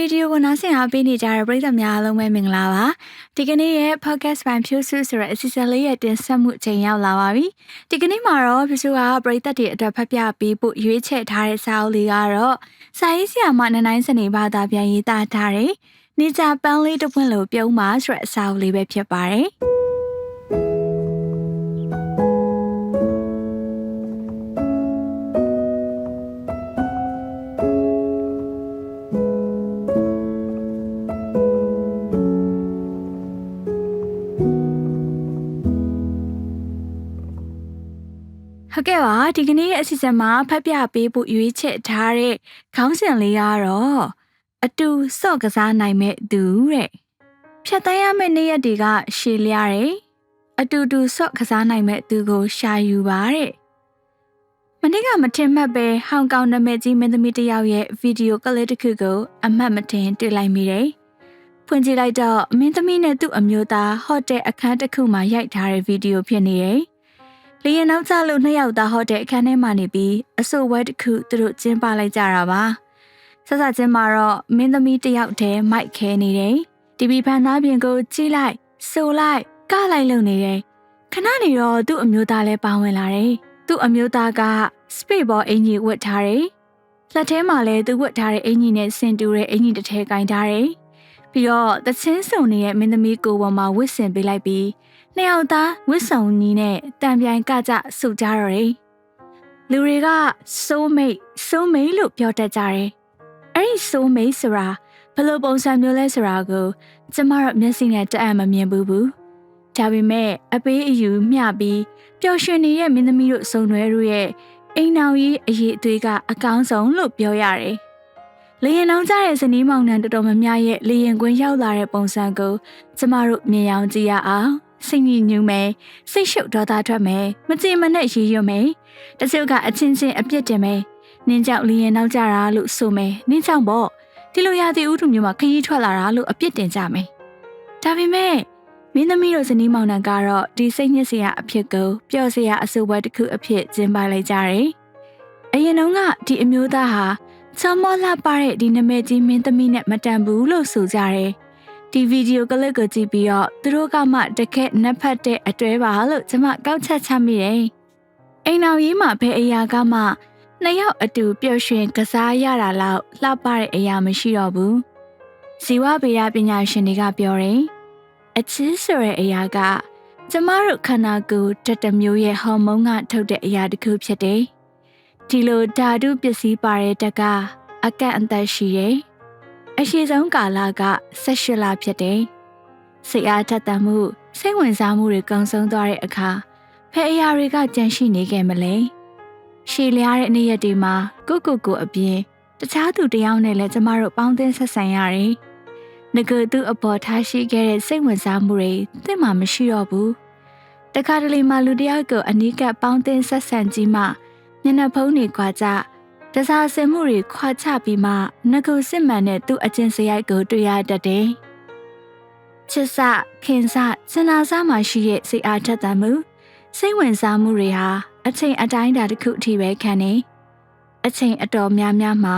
ရေဒီယိုကိုနားဆင်အားပေးနေကြတဲ့ပရိသတ်များအားလုံးပဲမင်္ဂလာပါဒီကနေ့ရဲ့ podcast ပိုင်းဖြူစုဆိုတဲ့အစီအစဉ်လေးရဲ့တင်ဆက်မှုအချိန်ရောက်လာပါပြီဒီကနေ့မှာတော့ဖြူစုကပရိသတ်တွေအတွက်ဖတ်ပြပေးဖို့ရွေးချယ်ထားတဲ့စာအုပ်လေးကတော့စာရေးဆရာမနနိုင်စနေဘာသာပြန်ရေးသားထားတဲ့နေကြပန်းလေးတစ်ပွင့်လို့ပြုံးပါဆိုတဲ့အစာအုပ်လေးပဲဖြစ်ပါတယ် ဒီကနေ့ရဲ့အစီအစဉ်မှာဖတ်ပြပေးဖို့ရွေးချယ်ထားတဲ့ခေါင်းစဉ်လေးကတော့အတူစော့ကစားနိုင်မဲ့သူတဲ့ဖြတ်တန်းရမယ့်နေ့ရက်တွေကရှည်လျားတယ်အတူတူစော့ကစားနိုင်မဲ့သူကိုရှာယူပါတဲ့မနေ့ကမထင်မှတ်ပဲဟောင်ကောင်နာမည်ကြီးမင်းသမီးတစ်ယောက်ရဲ့ဗီဒီယိုကလစ်တစ်ခုကိုအမှတ်မထင်တွေ့လိုက်မိတယ်ဖွင့်ကြည့်လိုက်တော့မင်းသမီးနဲ့သူ့အမျိုးသားဟိုတယ်အခန်းတစ်ခုမှာရိုက်ထားတဲ့ဗီဒီယိုဖြစ်နေတယ်။ လေရင်နောက်ကျလို့နှစ်ယောက်သားဟိုတယ်အခန်းထဲမှာနေပြီးအဆိုဝဲတစ်ခုသူတို့ကျင်းပလိုက်ကြတာပါ။ဆက်ဆက်ချင်းမှာတော့မင်းသမီးတစ်ယောက်တည်းမိုက်ခဲနေတယ်။ TV ဖန်သားပြင်ကိုကြည့်လိုက်ဆိုလိုက်ကလိုက်လုံနေတယ်။ခဏနေတော့သူ့အမျိုးသားလည်းပါဝင်လာတယ်။သူ့အမျိုးသားကစပိတ်ဘောအင်ကြီးဝတ်ထားတယ်။လက်ထဲမှာလည်းသူဝတ်ထားတဲ့အင်ကြီးနဲ့ဆင်တူတဲ့အင်ကြီးတစ်ထည်ကင်ထားတယ်။ပြီးတော့သချင်းစုံနေတဲ့မင်းသမီးကိုပေါ်မှာဝစ်ဆင်ပေးလိုက်ပြီး နှစ်ယောက်သားဝစ်ဆောင်နီးနဲ့တံပြိုင်ကကြစုကြတော့တယ်။လူတွေကဆိုးမိတ်ဆိုးမိတ်လို့ပြောတတ်ကြတယ်။အဲ့ဒီဆိုးမိတ်ဆိုတာဘယ်လိုပုံစံမျိုးလဲဆိုတာကိုကျမတို့မျက်စိနဲ့တအံ့မမြင်ဘူးဘူး။ဒါပေမဲ့အပေးအယူမျှပြီးပျော်ရွှင်နေတဲ့မင်းသမီးတို့စုံတွဲတို့ရဲ့အိမ်နောက်ကြီးအရေးအသွေးကအကောင်းဆုံးလို့ပြောရတယ်။လေရင်နှောင်းကြတဲ့ဇနီးမောင်နှံတော်တော်များများရဲ့လေရင်ကွင်းရောက်လာတဲ့ပုံစံကိုကျမတို့မြင်အောင်ကြည့်ရအောင်။ စိတ်ညစ်ညူးမယ်စိတ်ရှုပ်ဒေါသထွက်မယ်မကြင်မနဲ့ရေရွမယ်တချို့ကအချင်းချင်းအပြစ်တင်မယ်နင်းကြောက်လျင်နောက်ကြတာလို့ဆိုမယ်နင်းကြောက်ပေါ့ဒီလိုရသည်ဥထုမျိုးမှာခရီးထွက်လာတာလို့အပြစ်တင်ကြမယ်ဒါပေမဲ့မင်းသမီးတို့ဇနီးမောင်နှံကတော့ဒီစိတ်ညစ်စရာအဖြစ်ကိုပျော့စရာအဆိုပွဲတစ်ခုအဖြစ်ကျင်းပလိုက်ကြတယ်အရင်တုန်းကဒီအမျိုးသားဟာချောမောလှပတဲ့ဒီနမဲကြီးမင်းသမီးနဲ့မတန်ဘူးလို့ဆိုကြတယ် ဒီဗီဒီယိုကလစ်ကိုကြည့်ပြီးတော့သူတို့ကမှတကက်နက်ဖတ်တဲ့အတွဲပါလို့ကျွန်မကောက်ချက်ချမိတယ်။အိမ်တော်ကြီးမှာဘယ်အရာကမှနှစ်ယောက်အတူပျော်ရွှင်ကစားရတာလောက်လှပတဲ့အရာမရှိတော့ဘူး။ဇီဝဗေဒပညာရှင်တွေကပြောတယ်။အချစ်ဆိုတဲ့အရာကကျမတို့ခန္ဓာကိုယ်တစ်တမျိုးရဲ့ဟော်မုန်းကထုတ်တဲ့အရာတစ်ခုဖြစ်တယ်။ဒီလိုဓာတုပစ္စည်းပါတဲ့တက်က အကန့်အသတ်ရှိတယ်။ အရှိဆုံးကာလက18လဖြစ်တယ်။စိတ်အားထက်သန်မှုစိတ်ဝင်စားမှုတွေကုံဆုံးသွားတဲ့အခါဖဲအရာတွေကကြန့်ရှိနေခဲ့မလဲ။ရှည်လျားတဲ့နေ့ရက်တွေမှာကိုကိုကိုအပြင်တခြားသူတယောက်နဲ့လည်းကျမတို့ပေါင်းသင်းဆက်ဆံရတယ်။ငကူသူအပေါ်ထားရှိခဲ့တဲ့စိတ်ဝင်စားမှုတွေသင်မှမရှိတော့ဘူး။တခါတလေမှလူတယောက်ကိုအနီးကပ်ပေါင်းသင်းဆက်ဆံကြီးမှမျက်နှာဖုံးတွေကွာကြ တစားစင်မှုတွေခွာချပြီးမှငကုစစ်မှန်တဲ့သူ့အကျင့်စရိုက်ကိုတွေ့ရတတ်တယ်။ချစ်စခင်စစင်နာစားမှရှိတဲ့စိတ်အားထက်သန်မှုစိတ်ဝင်စားမှုတွေဟာအချိန်အတိုင်းအတာတစ်ခုအထိပဲခံနေ။အချိန်အတော်များများမှာ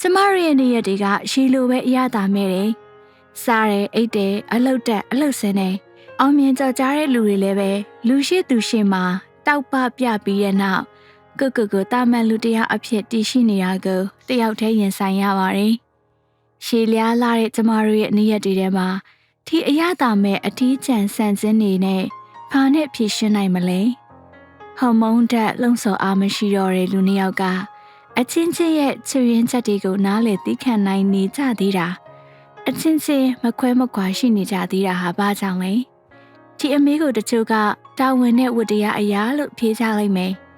ကျမတို့ရဲ့နေ့ရက်တွေကရှီလိုပဲအရသာမဲ့တယ်။စားတယ်အိတ်တယ်အလုတ်တက်အလုတ်ဆင်းတယ်အောင်မြင်ကြကြတဲ့လူတွေလည်းပဲလူရှိသူရှိမှတောက်ပပြပြီးတဲ့နောက် ကုတ်ကုတ်ကိုတာမန်လူတယောက်အဖြစ်တည်ရှိနေတာကိုတယောက်တည်းရင်ဆိုင်ရပါတယ်။ရှည်လျားလာတဲ့ကျမတို့ရဲ့နေ့ရက်တွေထဲမှာဒီအရသာမဲ့အထီးကျန်ဆန်စင်းနေနဲ့ဘာနဲ့ဖြည့်ရှင်းနိုင်မလဲ။ဟော်မုန်းဓာတ်လုံဆော်အားမရှိတော့တဲ့လူနှစ်ယောက်ကအချင်းချင်းရဲ့ချွေရင်ချက်တွေကိုနားလေသိခံနိုင်နေကြသေးတာအချင်းချင်းမခွဲမကွာရှိနေကြသေးတာဟာဘာကြောင့်လဲဒီအမေကိုတချို့ကတာဝန်နဲ့ဝတ္တရားအရာလို့ဖြေကြလိုက်မယ်။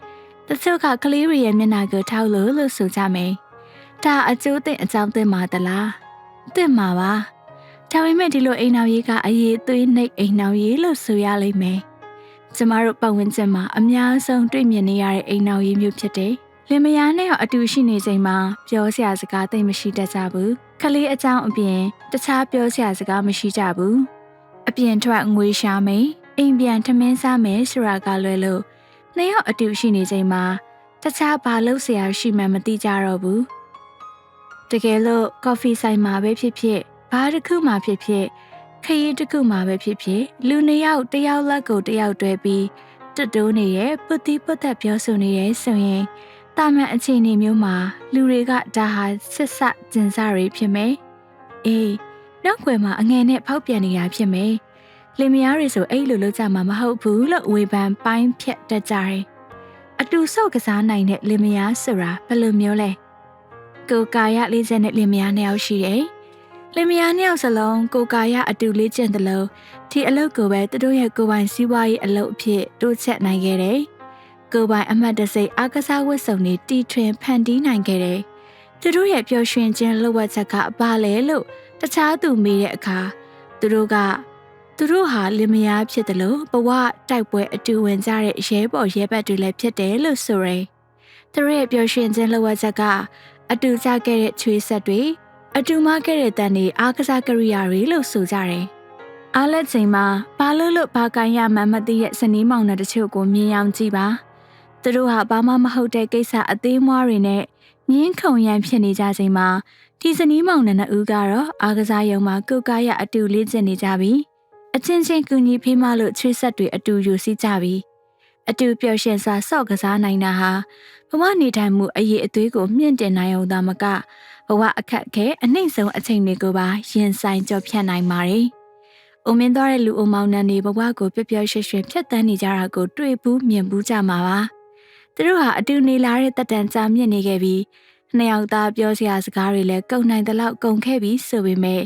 တချို့ကကလေးတွေရဲ့မျက်နှာကိုထောက်လို့လို့ဆိုကြမယ်။ဒါအကျိုးသိအကြောင်းသိမှာတလား။သိမှာပါ။ဒါပေမဲ့ဒီလိုအိမ်နောက်ရေးကအရေးသွေးနှိပ်အိမ်နောက်ရေးလို့ဆိုရလိမ့်မယ်။ကျမတို့ပတ်ဝန်းကျင်မှာအများဆုံးတွေ့မြင်နေရတဲ့အိမ်နောက်ရေးမျိုးဖြစ်တယ်။လင်မယားနဲ့အတူရှိနေချိန်မှာပြောစရာစကားသိမရှိတတ်ကြဘူး။ကလေးအကြောင်းအပြင်တခြားပြောစရာစကားမရှိကြဘူး။အပြင်ထွက်ငွေရှာမယ်။အိမ်ပြန်ထမင်းစားမယ်ဆိုတာကလွယ်လို့ နှစ်ယောက်အတူရှိနေချိန်မှာတခြားဘာလုပ်เสียရှိမှမသိကြတော့ဘူးဒ တကယ်လို့ကော်ဖီဆိုင်မှာပဲဖြစ်ဖြစ်ဘာတစ်ခုမှဖြစ်ဖြစ်ခရီးတစ်ခုမှပဲဖြစ်ဖြစ်လူနှစ်ယောက်တစ်ယောက်လက်ကိုတစ်ယောက်တွဲပြီးတွတ်တိုးနေရဲ့ပုတိပုတ်သက်ပြောဆိုနေရဲ့ဆိုရင်တာမန်အခြေအနေမျိုးမှာလူတွေကဒါဟာဆစ်ဆက်ကျင်စားတွေဖြစ်မယ်။အေးနောက်ွယ်မှာအငယ်နဲ့ဖောက်ပြန်နေတာဖြစ်မယ်။ လင်မယားတွေဆိုအဲ့လိုလုပ်ကြမှာမဟုတ်ဘူးလို့ဝေဖန်ပိုင်းဖြတ်တတ်ကြတယ်။အတူဆော့ကစားနိုင်တဲ့လင်မယားဆိုတာဘယ်လိုမျိုးလဲ။ကိုကာယလေးချက်နဲ့လင်မယားနှစ်ယောက်ရှိတယ်။လင်မယားနှစ်ယောက်စလုံးကိုကာယအတူလေးကျင့်တယ်လို့ဒီအလုပ်ကိုပဲသူတို့ရဲ့ကိုယ်ပိုင်စီးပွားရေးအလုပ်အဖြစ်တိုးချက်နိုင်ခဲ့တယ်။ကိုယ်ပိုင်အမှတ်တစိအားကစားဝတ်စုံတွေတီထွင်ဖန်တီးနိုင်ခဲ့တယ်။သူတို့ရဲ့ပျော်ရွှင်ခြင်းလှုပ်ဝက်ချက်ကဘာလဲလို့တခြားသူမေးတဲ့အခါသူတို့က သူတို့ဟာလင်မယားဖြစ်တယ်လို့ဘဝတိုက်ပွဲအတူဝင်ကြတဲ့ရဲဘော်ရဲဘက်တွေလည်းဖြစ်တယ်လို့ဆိုရယ်သူတို့ရဲ့ပျော်ရွှင်ခြင်းလှုပ်ဝက်ချက်ကအတူကြခဲ့တဲ့ချွေးဆက်တွေအတူမခဲ့တဲ့တန်တွေအားကစားကရိယာတွေလို့ဆိုကြတယ်အားလက်ချိန်မှာဘာလို့လို့ဘာကိုင်းရမှန်းမသိရဲ့စနီးမောင်နှံတချို့ကိုမြင်အောင်ကြည့်ပါသူတို့ဟာဘာမှမဟုတ်တဲ့ကိစ္စအသေးမွားတွေနဲ့ငင်းခုန်ရန်ဖြစ်နေကြချိန်မှာဒီစနီးမောင်နှံနှစ်ဦးကတော့အားကစားရုံမှာကုတ်ကားရအတူလေ့ကျင့်နေကြပြီ အချင်းချင်းကူညီဖေးမလို့ချွေးဆက်တွေအတူယူစီကြပြီအတူပျော်ရွှင်စွာစော့ကစားနိုင်တာဟာဘဝနေထိုင်မှုအရေးအသွေးကိုမြင့်တင်နိုင်အောင်သာမကဘဝအခက်ခဲအနှိမ့်ဆုံးအချိန်တွေကိုပါရင်ဆိုင်ကြော်ဖြတ်နိုင်ပါတယ်။အိုမင်းသွားတဲ့လူအုံမောင်နှံတွေဘဝကိုပျော်ပျော်ရွှင်ရွှင်ဖြတ်တန်းနေကြတာကိုတွေ့ဘူးမြင်ဘူးကြမှာပါ။သူတို့ဟာအတူနေလာတဲ့တက်တန်ကြာမြင့်နေခဲ့ပြီးနှစ်ယောက်သားပြောစရာစကားတွေလည်းကုန်နိုင်တဲ့လောက်ကုန်ခဲ့ပြီးဆိုပေမဲ့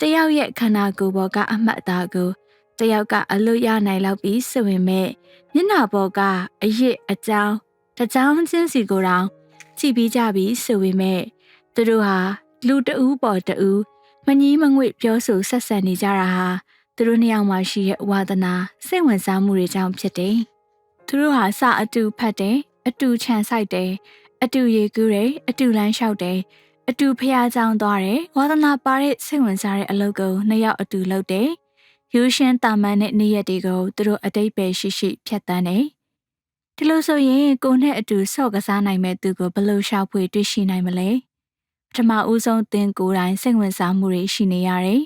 တယောက်ရဲ့ခန္ဓာကိုယ်ပေါ်ကအမှတ်အသားကိုတယောက်ကအလွတ်ရနိုင်လောက်ပြီးဆိုပေမဲ့မျက်နှာပေါ်ကအရစ်အကြောင်းတကြောင်ချင်းစီကိုတောင်ကြည့်ပြီးကြပြီဆိုပေမဲ့သူတို့ဟာလူတဦးပေါ်တဦးမငီးမငွေ့ပြောဆိုဆက်ဆံနေကြတာဟာသူတို့နှစ်ယောက်မှရှိတဲ့ဝါသနာစိတ်ဝင်စားမှုတွေကြောင့်ဖြစ်တယ်။သူတို့ဟာစအတူဖတ်တယ်အတူခြံဆိုင်တယ်အတူရေကူးတယ်အတူလမ်းလျှောက်တယ် အတူဖျားကြောင်သွားတယ်ဝါသနာပါတဲ့စိတ်ဝင်စားတဲ့အလုပ်ကိုနှစ်ယောက်အတူလုပ်တယ်ယူရှင်းတာမန်တဲ့နေ့ရက်တွေကိုသူတို့အတိတ်ပဲရှိရှိဖြတ်တန်းတယ်ဒီလိုဆိုရင်ကိုနဲ့အတူဆော့ကစားနိုင်မဲ့သူကိုဘလို့ရှာဖွေတွေ့ရှိနိုင်မလဲပထမဦးဆုံးသင်ကိုယ်တိုင်စိတ်ဝင်စားမှုတွေရှိနေရတယ်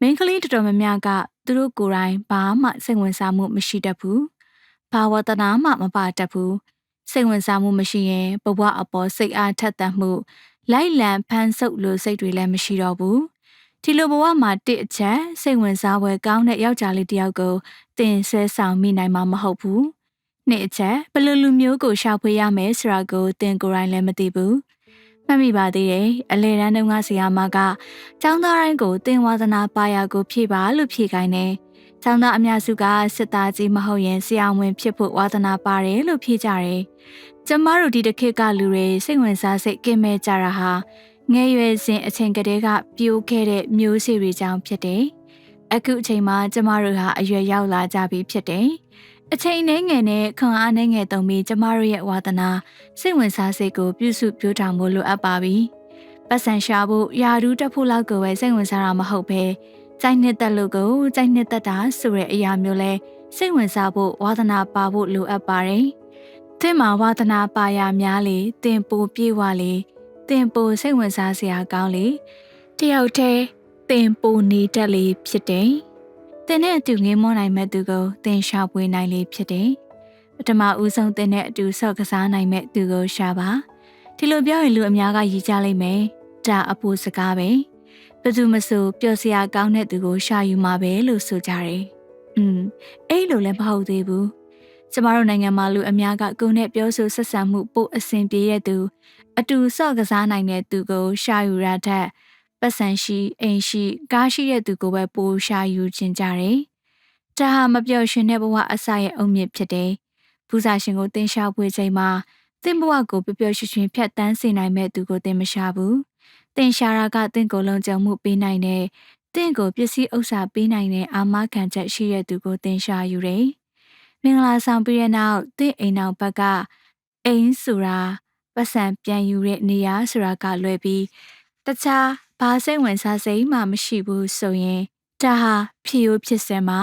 မိန်းကလေးတော်တော်များများကသူတို့ကိုယ်တိုင်ဘာမှစိတ်ဝင်စားမှုမရှိတတ်ဘူးဘာဝတနာမှမပါတတ်ဘူးစိတ်ဝင်စားမှုမရှိရင်ဘဝအပေါ်စိတ်အားထက်သန်မှု လိုက်လံဖန်ဆုပ်လို့စိတ်တွေလည်းမရှိတော့ဘူးဒီလိုဘဝမှာတစ်အချက်စိတ်ဝင်စားပွဲကောင်းတဲ့ယောက်ျားလေးတယောက်ကိုတင်ဆွဲဆောင်မိနိုင်မှာမဟုတ်ဘူးနှစ်အချက်ဘယ်လိုလူမျိုးကိုရှာဖွေရမယ်ဆိုတာကိုတင်ကိုယ်တိုင်လည်းမသိဘူးမှတ်မိပါသေးတယ်အလေတန်းတုန်းကဆရာမကចောင်းသားတိုင်းကိုတင်ဝါသနာပါရကိုဖြည့်ပါလို့ဖြည့်ခိုင်းတယ်။ចောင်းသားအများစုကစစ်သားကြီးမဟုတ်ရင်ဆရာဝန်ဖြစ်ဖို့ဝါသနာပါတယ်လို့ဖြည့်ကြတယ်။ ကျမတို့ဒီတစ်ခေတ်ကလူတွေစိတ်ဝင်စားစိတ်ကင်းမဲ့ကြတာဟာငယ်ရွယ်စဉ်အချိန်ကတည်းကပြိုးခဲ့တဲ့မျိုးစေ့တွေကြောင့်ဖြစ်တယ်။အခုအချိန်မှာကျမတို့ဟာအရွယ်ရောက်လာကြပြီဖြစ်တယ်။အချိန်နဲ့ငယ်နဲ့ခွန်အားနဲ့ငယ်တုံပြီးကျမတို့ရဲ့ဝါသနာစိတ်ဝင်စားစိတ်ကိုပြုစုပြောထောင်ဖို့လိုအပ်ပါပြီ။ပတ်စံရှာဖို့ယာဒူးတက်ဖို့လောက်ကိုပဲစိတ်ဝင်စားတာမဟုတ်ပဲကြိုက်နှစ်သက်လို့ကိုကြိုက်နှစ်သက်တာဆိုတဲ့အရာမျိုးလဲစိတ်ဝင်စားဖို့ဝါသနာပါဖို့လိုအပ်ပါတယ်။ သင်မှာဝါသနာပါရများလေသင်ပိုပြေဝလေသင်ပိုစိတ်ဝင်စားစရာကောင်းလေတယောက်တည်းသင်ပိုနေတတ်လေဖြစ်တယ်။သင်နဲ့အတူငင်းမွနိုင်မဲ့သူကိုသင်ရှာဖွေနိုင်လေဖြစ်တယ်။ပထမဦးဆုံးသင်နဲ့အတူဆော့ကစားနိုင်မဲ့သူကိုရှာပါ။ဒီလိုပြောရင်လူအများကရည်ကြလိမ့်မယ်။ဒါအပူစကားပဲ။ဘယ်သူမဆိုပျော်စရာကောင်းတဲ့သူကိုရှာယူမှာပဲလို့ဆိုကြတယ်။อืมအဲ့လိုလည်းမဟုတ်သေးဘူး။ ကျမတို့နိုင်ငံမှာလူအများကကိုယ်နဲ့ပြောဆိုဆက်ဆံမှုပိုအဆင်ပြေတဲ့သူအတူဆော့ကစားနိုင်တဲ့သူကိုရှာယူရတဲ့ပတ်စံရှိအိမ်ရှိကားရှိတဲ့သူကိုပဲပိုရှာယူခြင်းကြတယ်။ဒါဟာမပြောရှင်တဲ့ဘဝအစရဲ့အုံမြင့်ဖြစ်တယ်။ဘူးစာရှင်ကိုတင်ရှာဖွေချိန်မှာသင်ဘဝကိုပျော်ပျော်ရွှင်ရွှင်ဖြတ်တန်းစေနိုင်မဲ့သူကိုသင်မရှာဘူး။သင်ရှာတာကသင်ကိုလုံးကြုံမှုပေးနိုင်တဲ့သင်ကိုပစ္စည်းဥစ္စာပေးနိုင်တဲ့အာမခံချက်ရှိတဲ့သူကိုသင်ရှာယူတယ်။မ င်္ဂလာဆောင်ပြီးတဲ့နောက်သင်အိမ်နောက်ဘက်ကအိမ်ဆိုတာပတ်စံပြန်ယူတဲ့နေရာဆိုတာကလွယ်ပြီးတခြားဘာစိတ်ဝင်စားစိတ်မှမရှိဘူးဆိုရင်ဒါဟာဖြီယိုဖြစ်စင်မှာ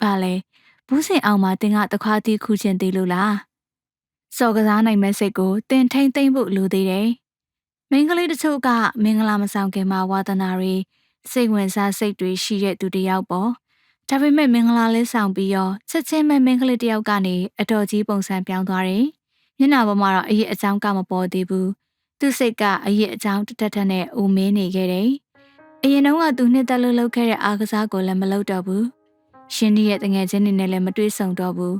ဘာလဲဘူးစင်အောင်မှာတင်ကတခွားတီးခုချင်းသေးလို့လားစော်ကစားနိုင်မဲ့စိတ်ကိုတင်ထိန်သိမ့်ဖို့လိုသေးတယ်မိန်းကလေးတချို့ကမင်္ဂလာမဆောင်ခင်မှာဝါသနာတွေစိတ်ဝင်စားစိတ်တွေရှိတဲ့သူတယောက်ပေါ့ ဒါပေမဲ့မင်္ဂလာလေးဆောင်ပြီးရောချက်ချင်းပဲမိန်းကလေးတယောက်ကနေအတော်ကြီးပုံစံပြောင်းသွားတယ်မျက်နှာပေါ်မှာတော့အရေးအကြောင်းကမပေါ်သေးဘူးသူ့စိတ်ကအရေးအကြောင်းတတက်တက်နဲ့အိုမင်းနေခဲ့တယ်အရင်တုန်းကသူနှစ်သက်လို့လုပ်ခဲ့တဲ့အားကစားကိုလည်းမလုပ်တော့ဘူးရှင်ဒီရဲ့တငယ်ချင်းတွေနဲ့လည်းမတွေ့ဆုံတော့ဘူး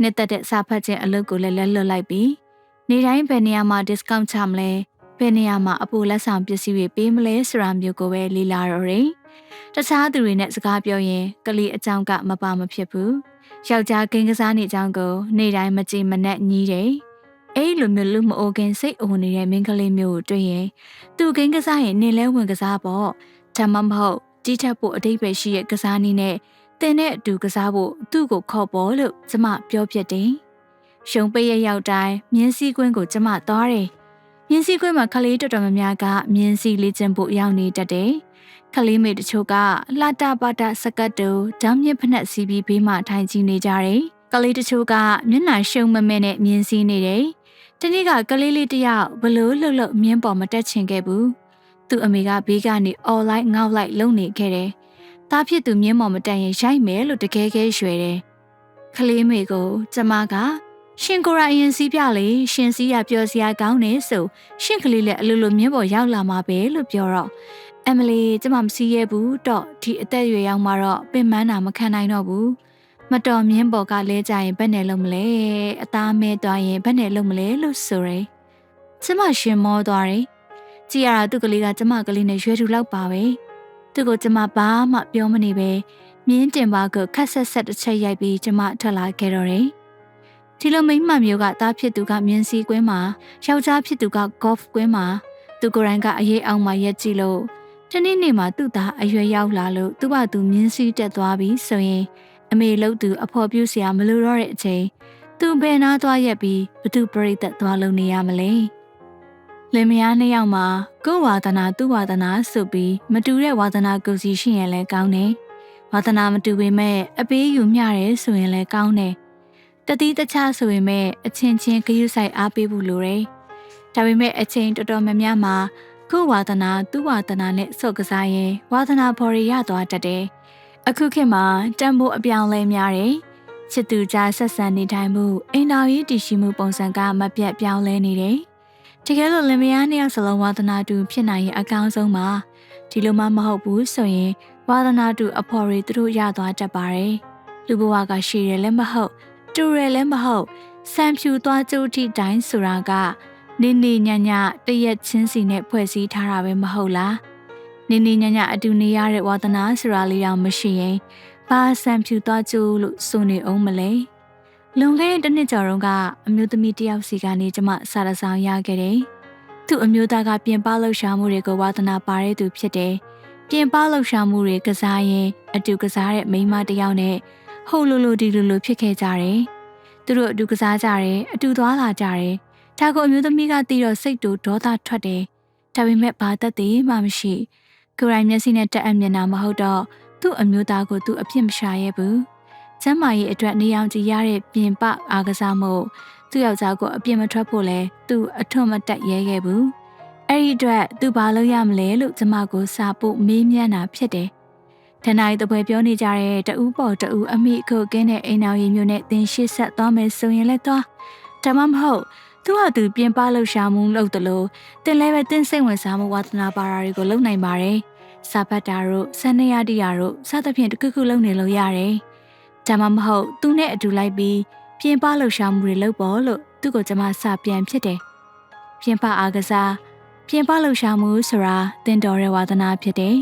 နှစ်သက်တဲ့စာဖတ်ခြင်းအလုပ်ကိုလည်းလက်လွတ်လိုက်ပြီးနေတိုင်းဘယ်နေရာမှာ discount ချမလဲဘယ်နေရာမှာအပိုလက်ဆောင်ပစ္စည်းတွေပေးမလဲဆိုတာမျိုးကိုပဲလေ့လာတော့တယ်။ တခြားသူတွေနဲ့စကားပြောရင်ကလေးအကြောင်းကမပါမဖြစ်ဘူး။ယောက်ျားကင်းကစားနေကြောင်းကိုနေ့တိုင်းမကြည်မနက်ညီးတယ်။အဲ့လိုမျိုးလူမအိုခင်စိတ်အိုနေတဲ့မင်းကလေးမျိုးကိုတွေ့ရင်သူကင်းကစားရင်နေလဲဝင်ကစားပေါ့။ဒါမှမဟုတ်တီးထပ်ဖို့အတိတ်ပဲရှိရဲ့ကစားနည်းနဲ့တင်တဲ့အတူကစားဖို့သူ့ကိုခေါ်ပေါ်လို့ကျမပြောပြတယ်။ရှုံပိတ်ရရောက်တိုင်းမြင်းစည်းကွင်းကိုကျမသွားတယ်။မြင်းစည်းကွင်းမှာခလေးတော်တော်များများကမြင်းစည်းလေးကျင့်ဖို့ရောက်နေတတ်တယ်။ ခလေးမေတချို့ကလှတာပါတာစကတ်တူဓာမြင့်ဖက်နှက်စီးပြီးဘေးမှာထိုင်ကြည့်နေကြတယ်။ကလေးတချို့ကမျက်နှာရှုံမမဲနဲ့မြင်းစည်းနေတယ်။တနေ့ကကလေးလေးတယောက်ဘလို့လှုပ်လှုပ်မြင်းပေါ်မတက်ချင်ခဲ့ဘူး။သူ့အမေကဘေးကနေအော်လိုက်ငေါက်လိုက်လုံနေခဲ့တယ်။သားဖြစ်သူမြင်းမော်မတက်ရင်ရိုက်မယ်လို့တကယ်ကဲရွှဲတယ်။ကလေးမေကိုကျမကရှင်ကိုရိုင်းရင်စီးပြလေရှင်စီးရပျော်စရာကောင်းနေဆိုရှင်ကလေးလည်းအလိုလိုမြင်းပေါ်ရောက်လာမှာပဲလို့ပြောတော့ အမလီကျမမစီးရဘူးတော့ဒီအသက်အရွယ်ရောက်မှတော့ပင်မနာမခံနိုင်တော့ဘူးမတော်မြင်းပေါ်ကလဲကြရင်ဘယ်နဲ့လုံးမလဲအသားမဲသွားရင်ဘယ်နဲ့လုံးမလဲလို့ဆိုရယ်ကျမရှင်မောသွားတယ်ကြည်ရတာသူ့ကလေးကကျမကလေးနဲ့ရွယ်ထူလောက်ပါပဲသူ့ကိုကျမဘာမှပြောမနေပဲမြင်းတင်ပါကခက်ဆက်ဆက်တစ်ချက်ရိုက်ပြီးကျမထွက်လာခဲ့တော့တယ်ဒီလိုမိမမျိုးကသားဖြစ်သူကမြင်းစည်းကွင်းမှာယောက်ျားဖြစ်သူက golf ကွင်းမှာသူကိုယ်တိုင်ကအရေးအောင်မှရက်ကြည့်လို့ တနေ့နေ့မှာသူ့သားအရွယ်ရောက်လာလို့သူ့ဘာသူမြင်းစည်းတက်သွားပြီဆိုရင်အမေလို့သူအဖော်ပြူစရာမလိုတော့တဲ့အချိန်သူဘယ်နာသွားရက်ပြီးဘသူပြိသက်သွားလုံနေရမလဲလင်မယားနှစ်ယောက်မှာကိုယ်ဝါသနာသူ့ဝါသနာဆိုပြီးမတူတဲ့ဝါသနာကိုစီရှိရင်လည်းကောင်းတယ်ဝါသနာမတူပေမဲ့အပေးယူမျှတယ်ဆိုရင်လည်းကောင်းတယ်တတိတခြားဆိုပေမဲ့အချင်းချင်းဂရုစိုက်အားပေးဖို့လိုတယ်။ဒါပေမဲ့အချင်းတော်တော်များများမှာ ကိုယ်ဝါသနာသူ့ဝါသနာနဲ့ဆော့ကစားရင်ဝါသနာဖော်ရရသွားတတ်တယ်။အခုခေတ်မှာတန်ဖိုးအပြောင်းလဲများတယ်။ချစ်သူကြားဆက်ဆံနေထိုင်မှုအိမ်တော်ရေးတည်ရှိမှုပုံစံကမပြတ်ပြောင်းလဲနေတယ်။တကယ်လို့လင်မယားနှစ်ယောက်စလုံးဝါသနာတူဖြစ်နိုင်ရင်အကောင်းဆုံးပါ။ဒီလိုမှမဟုတ်ဘူးဆိုရင်ဝါသနာတူအဖော်တွေသူတို့ရသွားတတ်ပါတယ်။လူဘဝကရှိတယ်လည်းမဟုတ်တူရယ်လည်းမဟုတ်စံဖြူသွားကြိုးထိတိုင်းဆိုတာက နေနေညညတရက်ချင်းစီနဲ့ဖွဲ့စည်းထားတာပဲမဟုတ်လားနေနေညညအတူနေရတဲ့ဝါသနာဆိုတာလေးတော့မရှိရင်ဘာစံဖြူသွားကြိုးလို့ဆိုနေအောင်မလဲလွန်ခဲ့တဲ့တစ်နှစ်ကျော်တုန်းကအမျိုးသမီးတယောက်စီကနေကျမစာရဆောင်ရခဲ့တယ်သူ့အမျိုးသားကပြင်ပလှုပ်ရှားမှုတွေကိုဝါသနာပါတဲ့သူဖြစ်တယ်ပြင်ပလှုပ်ရှားမှုတွေကစားရင်အတူကစားတဲ့မိန်းမတယောက်နဲ့ဟုတ်လို့လို့ဒီလိုလိုဖြစ်ခဲ့ကြတယ်။သူတို့အတူကစားကြတယ်အတူသွားလာကြတယ်။ ဒါကိုအမျိုးသမီးကသိတော့စိတ်တူဒေါသထွက်တယ်။ဒါပေမဲ့ဘာသက်သေးမှမရှိ။ကိုရိုင်းမျက်စိနဲ့တက်အပ်မျက်နှာမဟုတ်တော့သူ့အမျိုးသားကိုသူအပြစ်မရှာရဲဘူး။ကျမ်းမာရေးအတွက်နေအောင်ကြည့်ရတဲ့ပြင်ပအားကစားမှုသူ့ယောက်ျားကိုအပြစ်မထွက်ဖို့လဲသူအထွတ်မတက်ရဲခဲ့ဘူး။အဲ့ဒီအတွက်သူဘာလုပ်ရမလဲလို့ကျမကိုစာပို့မေးမြန်းတာဖြစ်တယ်တနိုင်တပွဲပြောနေကြတဲ့တဦးပေါ်တဦးအမိခုကင်းတဲ့အိမ်တော်ကြီးမျိုးနဲ့သင်ရှစ်ဆက်သွားမယ်ဆိုရင်လည်းသွားဒါမှမဟုတ် သူ့ဟာသူပြင်ပလှုပ်ရှားမှုလုပ်တယ်လို့တင်လည်းပဲတင်းစိတ်ဝင်စားမှုဝါသနာပါတာတွေကိုလုပ်နိုင်ပါတယ်စာပတ်တာတို့ဆန်းနေရတိယာတို့စသဖြင့်တခုခုလုပ်နေလို့ရတယ်ဒါမှမဟုတ်သူနဲ့အတူလိုက်ပြီးပြင်ပလှုပ်ရှားမှုတွေလုပ်ပေါ်လို့သူ့ကိုကျွန်မစပြန်ဖြစ်တယ်ပြင်ပအားကစားပြင်ပလှုပ်ရှားမှုဆိုတာတင်တော်ရဲ့ဝါသနာဖြစ်တယ်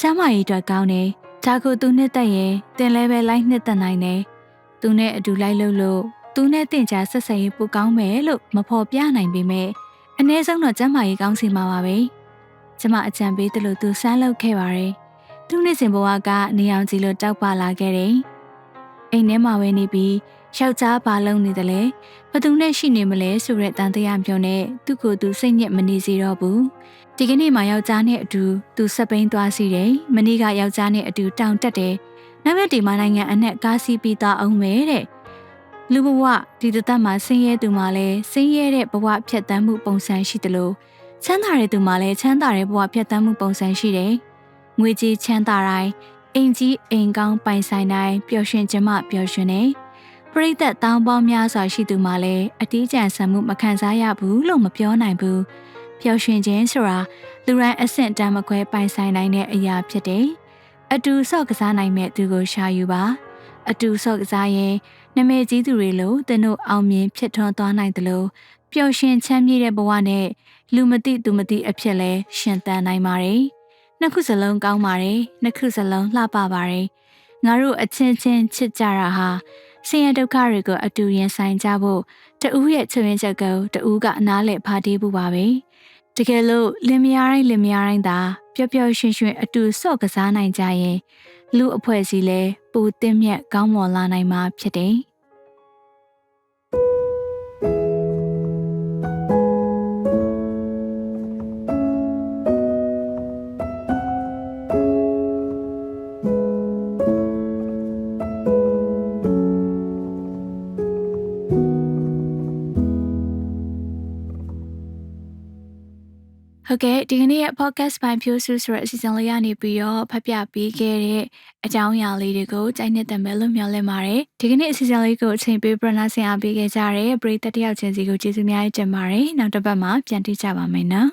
ကျမကြီးအတွက်ကောင်းတယ်။ဒါကိုသူနှစ်သက်ရင်တင်လဲပဲလိုက်နှစ်သက်နိုင်တယ်။သူနဲ့အတူလိုက်လို့လို့ သူနဲ့တင့်ကြဆက်ဆံရေးပိုကောင်းမယ်လို့မဖော်ပြနိုင်ပေမဲ့အ ਨੇ ဆုံးတော့ကျမကြီးကောင်းစီမှာပါပဲ။ကျမအကြံပေးတယ်လို့သူစမ်းလုပ်ခဲ့ပါတယ်။သူနှစ်စဉ်ဘဝကနေအောင်ကြီးလို့တောက်ပလာခဲ့တယ်။အိမ်ထဲမှာဝဲနေပြီးယောက်ျားဘာလုံးနေတယ်လဲဘသူနဲ့ရှိနေမလဲဆိုတဲ့တန်တရားပြောနဲ့သူ့ကိုယ်သူစိတ်ညစ်မနေစေတော့ဘူးဒီကနေ့မှယောက်ျားနဲ့အတူသူစပိန်သွားစီတယ်မနေ့ကယောက်ျားနဲ့အတူတောင်တက်တယ်နောက်ရက်ဒီမှာနိုင်ငံအနှက်ကားစီးပြီးသားအောင်မယ်တဲ့ လူဘဝဒီတသက်မှာဆင်းရဲသူမှလည်းဆင်းရဲတဲ့ဘဝဖြတ်တန်းမှုပုံစံရှိသလိုချမ်းသာတဲ့သူမှလည်းချမ်းသာတဲ့ဘဝဖြတ်သန်းမှုပုံစံရှိတယ်။ငွေကြီးချမ်းသာတိုင်းအိမ်ကြီးအိမ်ကောင်းပိုင်ဆိုင်တိုင်းပျော်ရွှင်ခြင်းမှပျော်ရွှင်နေပရိသတ်တောင်းပေါင်းများစွာရှိသူမှလည်းအတီးကျန်ဆံမှုမခံစားရဘူးလို့မပြောနိုင်ဘူး။ပျော်ရွှင်ခြင်းဆိုတာလူတိုင်းအဆင့်တန်းမခွဲပိုင်ဆိုင်နိုင်တဲ့အရာဖြစ်တယ်။အတူဆော့ကစားနိုင်မဲ့သူကိုရှာယူပါ။အတူဆော့ကစားရင် နမဲကြီးသူတွေလိုသင်တို့အောင်မြင်ဖြစ်ထွန်းသွားနိုင်တယ်လို့ပျော်ရွှင်ချမ်းမြေ့တဲ့ဘဝနဲ့လူမသိသူမသိအဖြစ်လဲရှင်သန်နိုင်ပါတယ်။နှစ်ခုစလုံးကောင်းပါတယ်။နှစ်ခုစလုံးလှပပါတယ်။ငါတို့အချင်းချင်းချစ်ကြတာဟာဆင်းရဲဒုက္ခတွေကိုအတူရင်ဆိုင်ကြဖို့တဦးရဲ့ချွေရင်ချက်ကိုတဦးကအနားလဲဖာတီးဖို့ပါပဲ။တကယ်လို့လင်မယားတိုင်းလင်မယားတိုင်းသာပျော်ပျော်ရွှင်ရွှင်အတူဆော့ကစားနိုင်ကြရင် လူအဖွဲ့စီလဲပူတင်မြတ်ကောင်းမွန်လာနိုင်မှာဖြစ်တယ်။ ဟုတ်ကဲ့ဒီကနေ့ရဲ့ podcast ပိုင်းဖြိုးစုဆိုတဲ့အစီအစဉ်လေးကနေပြီးတော့ဖတ်ပြပေးခဲ့တဲ့အကြောင်းအရာလေးတွေကိုကြိုက်နေတဲ့မယ်လို့မျှော်လင့်ပါတယ်ဒီကနေ့အစီအစဉ်လေးကိုအချိန်ပေးပြနာဆင်အားပေးခဲ့ကြတဲ့ပရိသတ်တယောက်ချင်းစီကိုကျေးဇူးများတင်ပါတယ်နောက်တစ်ပတ်မှာပြန်တွေ့ကြပါမယ်နော်